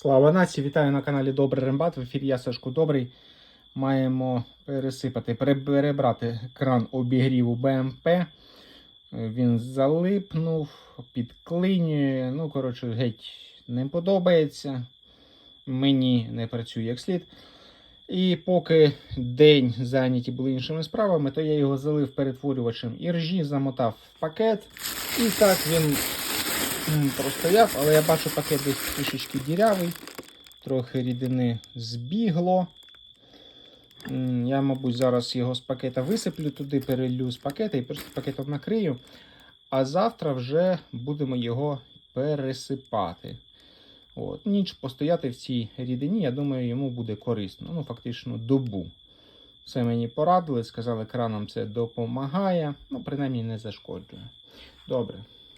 Слава нації! Вітаю на каналі Добрий Рембат. В ефірі я Сашко Добрий. Маємо пересипати, перебрати кран обігріву БМП. Він залипнув, підклинює. Ну, коротше, геть не подобається. Мені не працює як слід. І поки день зайняті були іншими справами, то я його залив перетворювачем іржі, замотав в пакет. І так він простояв, але я бачу пакет десь трішечки дірявий, трохи рідини збігло. Я, мабуть, зараз його з пакета висиплю туди, перелью з пакета і просто пакетом накрию. А завтра вже будемо його пересипати. От. Ніч постояти в цій рідині, я думаю, йому буде корисно. Ну, фактично, добу. Все мені порадили, сказали, кранам це допомагає, ну, принаймні не зашкоджує. Добре.